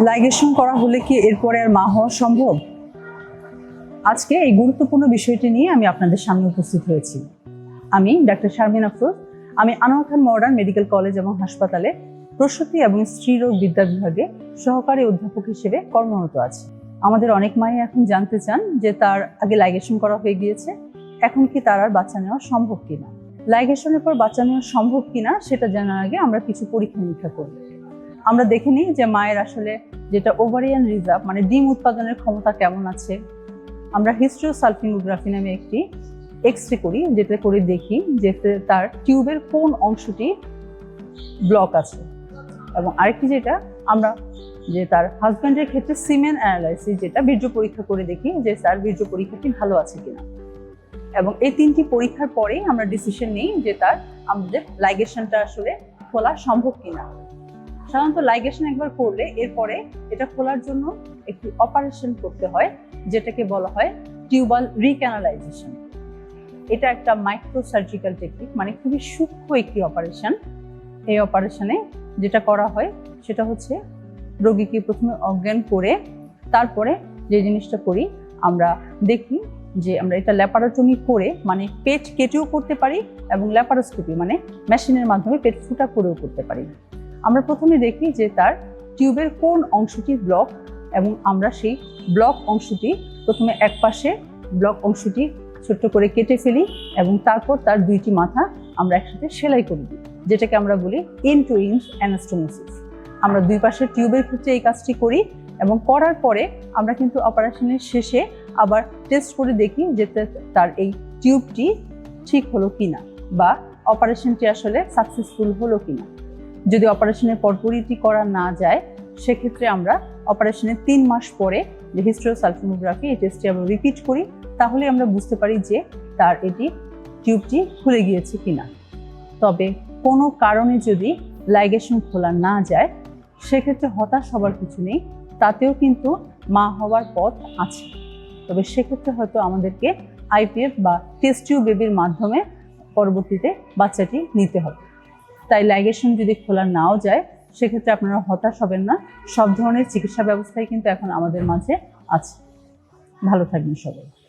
Ligation করা হলে কি এরপরে আর মা হওয়া সম্ভব? আজকে এই গুরুত্বপূর্ণ বিষয়টি নিয়ে আমি আপনাদের সামনে উপস্থিত হয়েছি। আমি ডাক্তার শারমিন আফরোজ। আমি Anwar Khan Modern Medical College এবং হাসপাতালে প্রসূতি এবং স্ত্রীরোগ বিদ্যা বিভাগে সহকারী অধ্যাপক হিসেবে কর্মরত আছি। আমাদের অনেক মাই এখন জানতে চান যে তার আগে লাইগেশন করা হয়ে গিয়েছে। এখন কি তার আর বাচ্চা নেওয়া সম্ভব কিনা? লাইগেশনের পর বাচ্চা নেওয়া সম্ভব কিনা, সেটা জানার আগে আমরা কিছু পরীক্ষা নিরীক্ষা করব আমরা দেখে নিই যে মায়ের আসলে যেটা ওভারিয়ান রিজার্ভ মানে ডিম উৎপাদনের ক্ষমতা কেমন আছে। আমরা হিস্ট্রিওসালফিনোগ্রাফি নামে একটি এক্স রে করি, যেটা করে দেখি যে তার টিউবের কোন অংশটি ব্লক আছে। এবং আরেকটি যেটা, আমরা যে তার হাজব্যান্ডের ক্ষেত্রে সিমেন অ্যানালাইসিস যেটা বীর্য পরীক্ষা করে দেখি যে তার বীর্য পরীক্ষাটি ভালো আছে কিনা। এবং এই তিনটি পরীক্ষার পরেই আমরা ডিসিশন নিই যে তার আমাদের লাইগেশনটা আসলে খোলা সম্ভব কিনা। সাধারণত লাইগেশন একবার করলে এরপরে এটা খোলার জন্য একটি অপারেশন করতে হয়, যেটাকে বলা হয় টিউবাল রিক্যানালাইজেশন এটা একটা মাইক্রো সার্জিক্যাল টেকনিক মানে খুবই সূক্ষ্ম একটি অপারেশন এই অপারেশনে যেটা করা হয়, সেটা হচ্ছে রোগীকে প্রথমে অজ্ঞান করে তারপরে যে জিনিসটা করি, আমরা দেখি যে আমরা এটা ল্যাপারোটমি করে মানে পেট কেটেও করতে পারি এবং ল্যাপারোস্কোপি মানে মেশিনের মাধ্যমে পেট ফুটা করেও করতে পারি। আমরা প্রথমে দেখি যে তার টিউবের কোন অংশটি ব্লক এবং আমরা সেই ব্লক অংশটি প্রথমে এক পাশে ব্লক অংশটি ছোট্ট করে কেটে ফেলি এবং তারপর তার দুইটি মাথা আমরা একসাথে সেলাই করে দিই, যেটাকে আমরা বলি ইন টু ইঞ্চ অ্যানাস্টোমোসিস। আমরা দুই পাশের টিউবের ক্ষেত্রে এই কাজটি করি এবং করার পরে আমরা কিন্তু অপারেশনের শেষে আবার টেস্ট করে দেখি যে তার এই টিউবটি ঠিক হলো কিনা বা অপারেশনটি আসলে সাকসেসফুল হলো কিনা। যদি অপারেশনের পরপরই এটি করা না যায়, সেক্ষেত্রে আমরা অপারেশনের তিন মাস পরে যে হিস্ট্রিওসালফিনোগ্রাফি এই টেস্টটি আমরা রিপিট করি তাহলে আমরা বুঝতে পারি যে তার এটি টিউবটি খুলে গিয়েছে কিনা। তবে কোনো কারণে যদি লাইগেশন খোলা না যায়, সেক্ষেত্রে হতাশ হবার কিছু নেই, তাতেও কিন্তু মা হওয়ার পথ আছে। তবে সেক্ষেত্রে হয়তো আমাদেরকে আইপিএফ বা টেস্ট টিউব বেবির মাধ্যমে পরবর্তীতে বাচ্চাটি নিতে হবে। তাই লাইগেশন যদি খোলা নাও যায়, সেক্ষেত্রে আপনারা হতাশ হবেন না। সব ধরনের চিকিৎসা ব্যবস্থাই কিন্তু এখন আমাদের মাঝে আছে। ভালো থাকবেন সবাই।